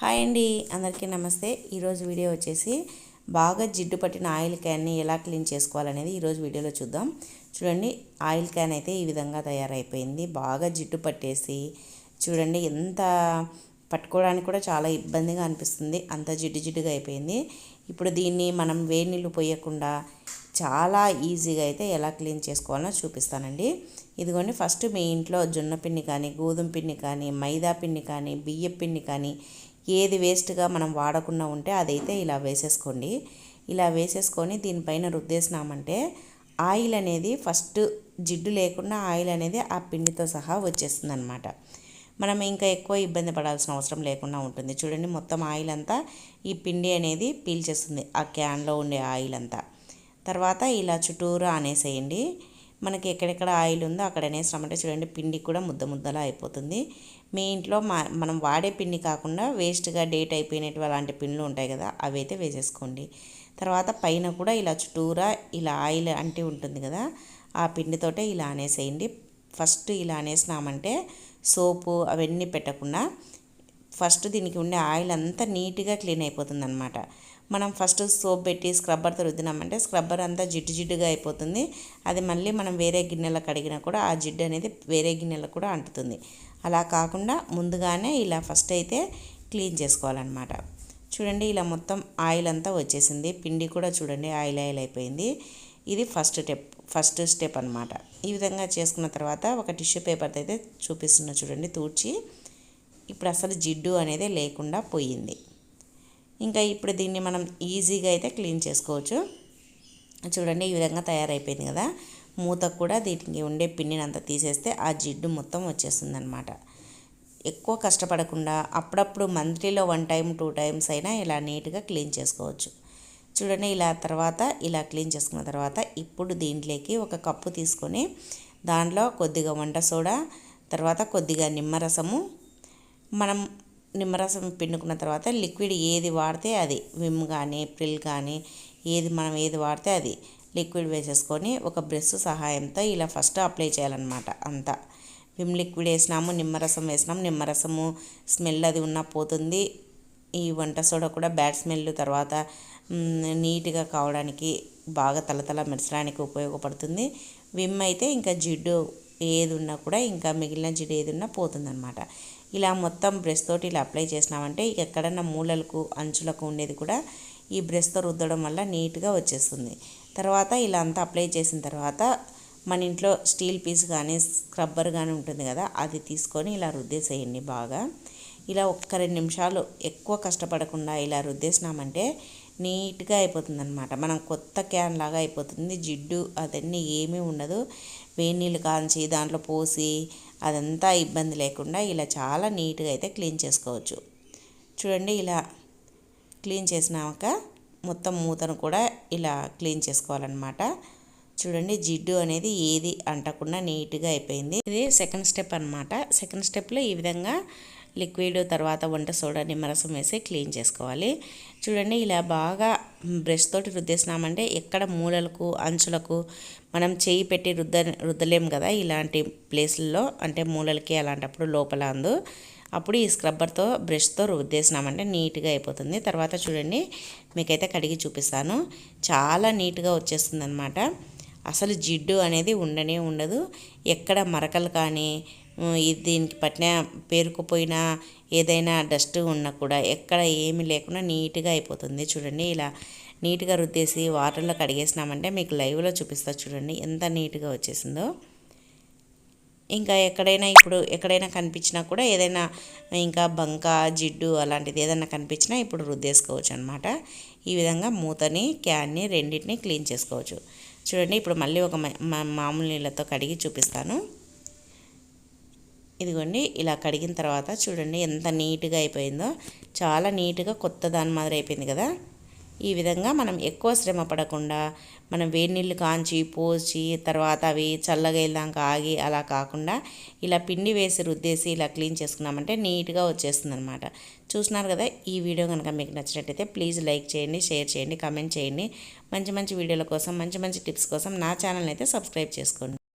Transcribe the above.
Hi అండి అందరికీ నమస్తే. ఈరోజు వీడియో వచ్చేసి బాగా జిడ్డు పట్టిన ఆయిల్ క్యాన్ని ఎలా క్లీన్ చేసుకోవాలనేది ఈరోజు వీడియోలో చూద్దాం. చూడండి ఆయిల్ క్యాన్ అయితే ఈ విధంగా తయారైపోయింది. బాగా జిడ్డు పట్టేసి చూడండి ఎంత పట్టుకోవడానికి కూడా చాలా ఇబ్బందిగా అనిపిస్తుంది. అంత జిడ్డు జిడ్డుగా అయిపోయింది. ఇప్పుడు దీన్ని మనం వేడి నీళ్ళు పోయకుండా చాలా ఈజీగా అయితే ఎలా క్లీన్ చేసుకోవాలో చూపిస్తానండి. ఇదిగోండి ఫస్ట్ మీ ఇంట్లో జొన్న పిండి కానీ గోధుమ పిండి కానీ మైదా పిండి కానీ బియ్య పిండి కానీ ఏది వేస్ట్గా మనం వాడకుండా ఉంటే అదైతే ఇలా వేసేసుకోండి. ఇలా వేసేసుకొని దీనిపైన రుద్దేసినామంటే ఆయిల్ అనేది ఫస్ట్ జిడ్డు లేకుండా ఆయిల్ అనేది ఆ పిండితో సహా వచ్చేస్తుంది అనమాట మనం ఇంకా ఎక్కువ ఇబ్బంది పడాల్సిన అవసరం లేకుండా ఉంటుంది. చూడండి మొత్తం ఆయిల్ అంతా ఈ పిండి అనేది పీల్చేస్తుంది. ఆ క్యాన్లో ఉండే ఆయిల్ అంతా తర్వాత ఇలా చుట్టూరా అనేసేయండి. మనకి ఎక్కడెక్కడ ఆయిల్ ఉందో అక్కడ అనేసినామంటే చూడండి పిండి కూడా ముద్ద ముద్దలా అయిపోతుంది. మీ ఇంట్లో మా మనం వాడే పిండి కాకుండా వేస్ట్గా డేట్ అయిపోయినట్టు అలాంటి పిండ్లు ఉంటాయి కదా అవి అయితే వేసేసుకోండి. తర్వాత పైన కూడా ఇలా చుట్టూరా ఇలా ఆయిల్ అంటే ఉంటుంది కదా ఆ పిండితోటే ఇలా అనేసేయండి. ఫస్ట్ ఇలా అనేసినామంటే సోపు అవన్నీ పెట్టకుండా ఫస్ట్ దీనికి ఉండే ఆయిల్ అంతా నీట్గా క్లీన్ అయిపోతుంది అనమాట మనం ఫస్ట్ సోప్ పెట్టి స్క్రబ్బర్తో రుద్దినామంటే స్క్రబ్బర్ అంతా జిడ్డు జిడ్డుగా అయిపోతుంది. అది మళ్ళీ మనం వేరే గిన్నెలో కడిగినా కూడా ఆ జిడ్డు అనేది వేరే గిన్నెలకు కూడా అంటుతుంది. అలా కాకుండా ముందుగానే ఇలా ఫస్ట్ అయితే క్లీన్ చేసుకోవాలన్నమాట. చూడండి ఇలా మొత్తం ఆయిల్ అంతా వచ్చేసింది. పిండి కూడా చూడండి ఆయిల్ ఆయిల్ అయిపోయింది. ఇది ఫస్ట్ స్టెప్ ఫస్ట్ స్టెప్ అనమాట ఈ విధంగా చేసుకున్న తర్వాత ఒక టిష్యూ పేపర్తో అయితే చూపిస్తున్నా చూడండి తూడ్చి ఇప్పుడు అసలు జిడ్డు అనేది లేకుండా పోయింది. ఇంకా ఇప్పుడు దీన్ని మనం ఈజీగా అయితే క్లీన్ చేసుకోవచ్చు. చూడండి ఈ విధంగా తయారైపోయింది కదా. మూత కూడా దీనికి ఉండే పిండిని అంతా తీసేస్తే ఆ జిడ్డు మొత్తం వచ్చేస్తుంది అనమాట ఎక్కువ కష్టపడకుండా అప్పుడప్పుడు మంత్లీలో వన్ టైం టూ టైమ్స్ అయినా ఇలా నీట్గా క్లీన్ చేసుకోవచ్చు. చూడండి ఇలా తర్వాత ఇలా క్లీన్ చేసుకున్న తర్వాత ఇప్పుడు దీంట్లోకి ఒక కప్పు తీసుకొని దాంట్లో కొద్దిగా వంట సోడా తర్వాత కొద్దిగా నిమ్మరసము మనం నిమ్మరసం పిండుకున్న తర్వాత లిక్విడ్ ఏది వాడితే అది విమ్ కానీ ప్రిల్ కానీ ఏది మనం ఏది వాడితే అది లిక్విడ్ వేసేసుకొని ఒక బ్రష్ సహాయంతో ఇలా ఫస్ట్ అప్లై చేయాలన్నమాట అంతా. విమ్ లిక్విడ్ వేసినాము నిమ్మరసం వేసినాము నిమ్మరసము స్మెల్ అది ఉన్నా పోతుంది. ఈ వంట సోడా కూడా బ్యాడ్ స్మెల్ తర్వాత నీట్గా కావడానికి బాగా తలతల మెరచడానికి ఉపయోగపడుతుంది. విమ్ అయితే ఇంకా జిడ్డు ఏది ఉన్నా కూడా ఇంకా మిగిలిన జిడ్డు ఏది ఉన్నా పోతుందన్నమాట. ఇలా మొత్తం బ్రష్ తోటి ఇలా అప్లై చేసినామంటే ఎక్కడన్నా మూలలకు అంచులకు ఉండేది కూడా ఈ బ్రష్తో రుద్దడం వల్ల నీట్గా వచ్చేస్తుంది. తర్వాత ఇలా అంతా అప్లై చేసిన తర్వాత మన ఇంట్లో స్టీల్ పీస్ కానీ స్క్రబ్బర్ కానీ ఉంటుంది కదా అది తీసుకొని ఇలా రుద్దేసేయండి బాగా. ఇలా ఒక్క రెండు నిమిషాలు ఎక్కువ కష్టపడకుండా ఇలా రుద్దేసినామంటే నీట్గా అయిపోతుంది అనమాట మనం కొత్త క్యాన్ లాగా అయిపోతుంది జిడ్డు అదన్నీ ఏమీ ఉండదు. వేడి నీళ్ళు కాంచి దాంట్లో పోసి అదంతా ఇబ్బంది లేకుండా ఇలా చాలా నీట్గా అయితే క్లీన్ చేసుకోవచ్చు. చూడండి ఇలా క్లీన్ చేసినాక మొత్తం మూతను కూడా ఇలా క్లీన్ చేసుకోవాలన్నమాట. చూడండి జిడ్డు అనేది ఏది అంటకుండా నీట్గా అయిపోయింది. ఇది సెకండ్ స్టెప్ అనమాట సెకండ్ స్టెప్లో ఈ విధంగా లిక్విడ్ తర్వాత వంట సోడా నిమ్మరసం వేసి క్లీన్ చేసుకోవాలి. చూడండి ఇలా బాగా బ్రష్ తోటి రుద్దేసినామంటే ఎక్కడ మూలలకు అంచులకు మనం చేయి పెట్టి రుద్ద రుద్దలేం కదా ఇలాంటి ప్లేస్లలో. అంటే మూలలకి అలాంటప్పుడు లోపల అందు. అప్పుడు ఈ స్క్రబ్బర్తో బ్రష్తో రుద్దేసినామంటే నీట్గా అయిపోతుంది. తర్వాత చూడండి మీకైతే కడిగి చూపిస్తాను. చాలా నీట్గా వచ్చేస్తుంది అనమాట అసలు జిడ్డు అనేది ఉండనే ఉండదు. ఎక్కడ మరకలు కానీ దీనికి పట్టిన పేరుకుపోయిన ఏదైనా డస్ట్ ఉన్నా కూడా ఎక్కడ ఏమి లేకుండా నీట్గా అయిపోతుంది. చూడండి ఇలా నీట్గా రుద్దేసి వాటర్లో కడిగేసినామంటే మీకు లైవ్లో చూపిస్తా చూడండి ఎంత నీట్గా వచ్చేసిందో. ఇంకా ఎక్కడైనా ఇప్పుడు ఎక్కడైనా కనిపించినా కూడా ఏదైనా ఇంకా బంక జిడ్డు అలాంటిది ఏదైనా కనిపించినా ఇప్పుడు రుద్దేసుకోవచ్చు అనమాట ఈ విధంగా మూతని క్యాన్ని రెండింటిని క్లీన్ చేసుకోవచ్చు. చూడండి ఇప్పుడు మళ్ళీ ఒక మామూలు నీళ్ళతో కడిగి చూపిస్తాను. ఇదిగోండి ఇలా కడిగిన తర్వాత చూడండి ఎంత నీట్గా అయిపోయిందో. చాలా నీట్గా కొత్త దాని మాదిరి అయిపోయింది కదా. ఈ విధంగా మనం ఎక్కువ శ్రమ పడకుండా మనం వేడి నీళ్ళు కాంచి పోసి తర్వాత అవి చల్లగా వెళ్ళాక ఆగి అలా కాకుండా ఇలా పిండి వేసి రుద్దేసి ఇలా క్లీన్ చేసుకున్నామంటే నీట్గా వచ్చేస్తుంది అనమాట చూస్తున్నారు కదా ఈ వీడియో కనుక మీకు నచ్చినట్టయితే ప్లీజ్ లైక్ చేయండి షేర్ చేయండి కమెంట్ చేయండి. మంచి మంచి వీడియోల కోసం మంచి మంచి టిప్స్ కోసం నా ఛానల్ని అయితే సబ్స్క్రైబ్ చేసుకోండి.